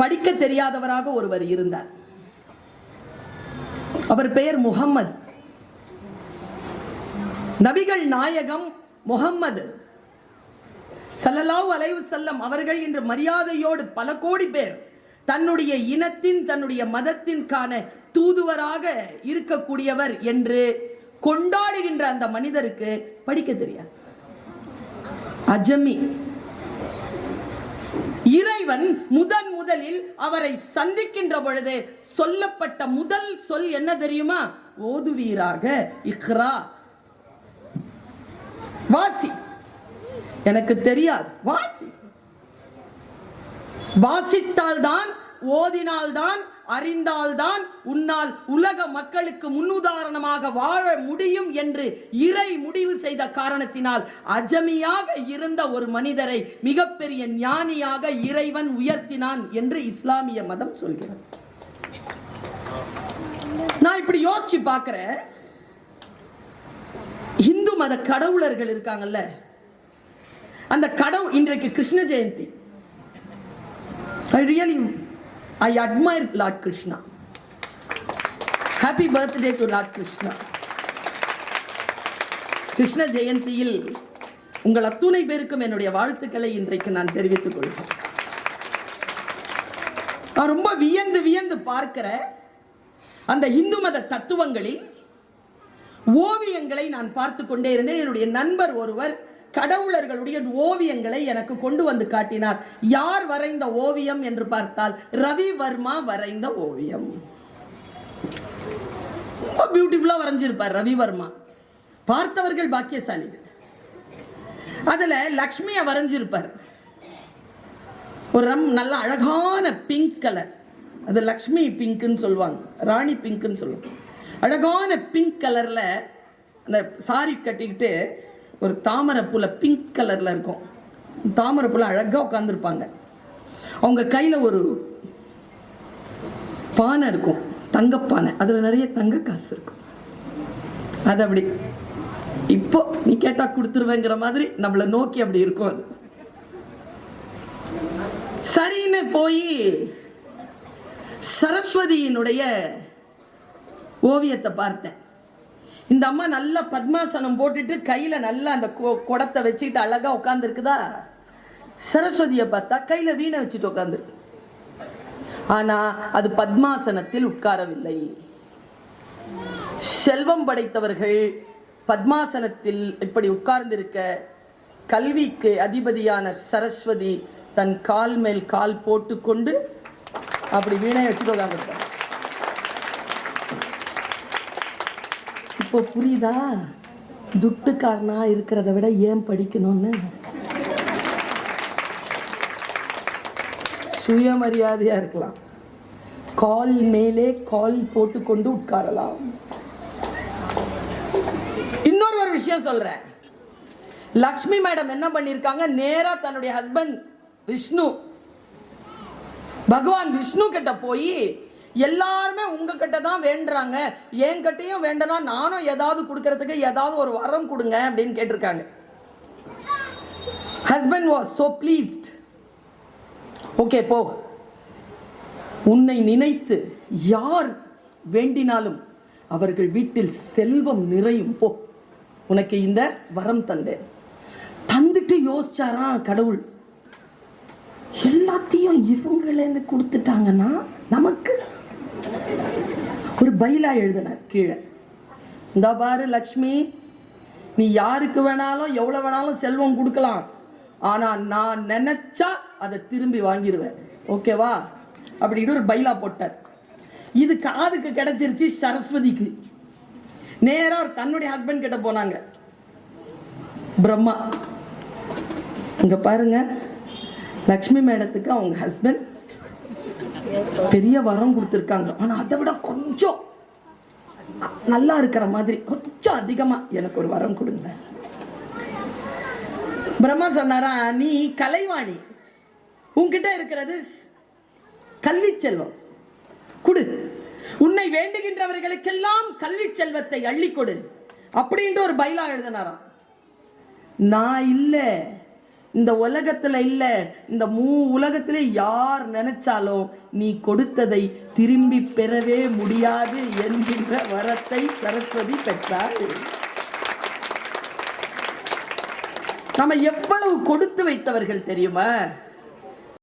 படிக்க தெரியாதவராக ஒருவர் இருந்தார். அவர் பெயர் முகம்மது. நபிகள் நாயகம் முகம்மது. சல்லலாவ் அலைவு செல்லம் அவர்கள் இன்று மரியாதையோடு பல கோடி பேர் தன்னுடைய இனத்தின் தன்னுடைய மதத்தின்கான தூதுவராக இருக்கக்கூடியவர் என்று கொண்டாடுகின்ற அந்த மனிதருக்கு படிக்க தெரியாது. அஜமி. இறைவன் முதன் முதலில் அவரை சந்திக்கின்ற பொழுது சொல்லப்பட்ட முதல் சொல் என்ன தெரியுமா? ஓதுவீராக இக்ரா. வாசி. எனக்கு தெரியாது. வாசி. வாசித்தால்தான் ஓதினால்தான் அறிந்தால்தான் உன்னால் உலக மக்களுக்கு முன்னுதாரணமாக வாழ முடியும் என்று இறை முடிவு செய்த காரணத்தினால் அஜமியாக இருந்த ஒரு மனிதரை மிகப்பெரிய ஞானியாக இறைவன் உயர்த்தினான் என்று இஸ்லாமிய மதம் சொல்கிறது. நான் இப்படி யோசிச்சு பார்க்கிறேன். இந்து மத கடவுளர்கள் இருக்காங்கல்ல அந்த கடவுள் இன்றைக்கு Krishna Jayanthi. I really I admire Lord Krishna happy birthday to Lord Krishna Krishna ஜெயந்தியில் உங்கள் அத்துணை பேருக்கும் என்னுடைய வாழ்த்துக்களை இன்றைக்கு நான் தெரிவித்துக் கொள்கிறேன். நான் ரொம்ப வியந்து வியந்து பார்க்கிற அந்த இந்து மத தத்துவங்களில் ஓவியங்களை நான் பார்த்து கொண்டே இருந்தேன். என்னுடைய நண்பர் ஒருவர் கடவுளர்களுடைய ஓவியங்களை எனக்கு கொண்டு வந்து காட்டினார். யார் வரைந்த ஓவியம் என்று பார்த்தால் ரவி வர்மா வரைந்த ஓவியம். ரொம்ப பியூட்டிஃபுல்லா வரைஞ்சிருப்பார் ரவிவர்மா. பார்த்தவர்கள் பாக்கியசாலிகள். அதுல லக்ஷ்மியை வரைஞ்சிருப்பார். ஒரு ரம் நல்ல அழகான பிங்க் கலர் அது லக்ஷ்மி பிங்க்குன்னு சொல்லுவாங்க. ராணி பிங்க்குன்னு சொல்லுவாங்க. அழகான பிங்க் கலரில் அந்த சாரி கட்டிக்கிட்டு ஒரு தாமரை பூல பிங்க் கலரில் இருக்கும். தாமரை அழகாக உட்காந்துருப்பாங்க அவங்க கையில் ஒரு பானை இருக்கும். தங்கப்பானை. அதில் நிறைய தங்க காசு இருக்கும். அது அப்படி இப்போ நீ கேட்டால் கொடுத்துருவேங்கிற மாதிரி நம்மளை நோக்கி அப்படி இருக்கும் அது. சரின்னு போய் சரஸ்வதியினுடைய ஓவியத்தை பார்த்தேன். இந்த அம்மா நல்லா பத்மாசனம் போட்டுட்டு கையில் நல்லா அந்த கொ- குடத்தை வச்சுக்கிட்டு அழகாக உட்காந்துருக்குதா சரஸ்வதியை பார்த்தா கையில் வீணை வச்சுட்டு உட்காந்துருக்கு ஆனால் அது பத்மாசனத்தில் உட்காரவில்லை. செல்வம் படைத்தவர்கள் பத்மாசனத்தில் இப்படி உட்கார்ந்திருக்க கல்விக்கு அதிபதியான சரஸ்வதி தன் கால் மேல் கால் போட்டுக்கொண்டு அப்படி வீணை வச்சுட்டு உட்காந்துருக்காங்க இப்போ புரியுதா? துட்டுக்காரனா இருக்கிறத விட ஏன் படிக்கணும்னு? சுயமரியாதையா இருக்கலாம். கால் மேலே கால் போட்டுக்கொண்டு உட்காரலாம். இன்னொரு ஒரு விஷயம் சொல்றேன். லக்ஷ்மி மேடம் என்ன பண்ணியிருக்காங்க நேரா தன்னுடைய ஹஸ்பண்ட் விஷ்ணு பகவான் விஷ்ணு கிட்ட போய் எல்லாருமே உங்ககிட்ட தான் வேண்டுறாங்க. என்கிட்டையும் வேண்டனா நானும் ஏதாவது கொடுக்கறதுக்கு ஏதாவது ஒரு வரம் கொடுங்க அப்படின்னு கேட்டிருக்காங்க. Husband was so pleased. Okay போ. உன்னை நினைத்து யார் வேண்டினாலும் அவர்கள் வீட்டில் செல்வம் நிறையும். போ. உனக்கு இந்த வரம் தந்தேன். தந்துட்டு யோசிச்சாராம் கடவுள்? எல்லாத்தையும் இவங்களேந்து கொடுத்துட்டாங்கன்னா நமக்கு ஒரு பைலா எழுதினார் கீழே. இந்த பாரு லக்ஷ்மி நீ யாருக்கு வேணாலும் எவ்வளோ வேணாலும் செல்வம் கொடுக்கலாம். ஆனால் நான் நினச்சா அதை திரும்பி வாங்கிடுவேன் ஓகேவா? அப்படின்னு ஒரு பைலா போட்டார். இது காதுக்கு கிடச்சிருச்சு சரஸ்வதிக்கு. நேராக ஒரு தன்னுடைய ஹஸ்பண்ட் கிட்ட போனாங்க. பிரம்மா இங்கே பாருங்க. லக்ஷ்மி மேடத்துக்கு அவங்க ஹஸ்பண்ட் பெரிய வரம் கொடுத்துருக்காங்க. ஆனால் அதை விட கொஞ்சம் நல்லா இருக்கிற மாதிரி கொஞ்சம் அதிகமாக எனக்கு ஒரு வரம் கொடுங்க. பிரம்மா சொன்னாரா நீ கலைவாணி. உன்கிட்ட இருக்கிறது கல்வி செல்வம். கொடு. உன்னை வேண்டுகின்றவர்களுக்கெல்லாம் கல்வி செல்வத்தை அள்ளி கொடு. அப்படின்ற ஒரு பைலா எழுதினாராம். நான் இல்லை. இந்த உலகத்துல இல்ல இந்த மூ உலகத்திலே யார் நினைச்சாலும் நீ கொடுத்ததை திரும்பி பெறவே முடியாது என்கின்ற வரத்தை சரஸ்வதி பெற்றாள். நம்ம எவ்வளவு கொடுத்து வைத்தவர்கள் தெரியுமா?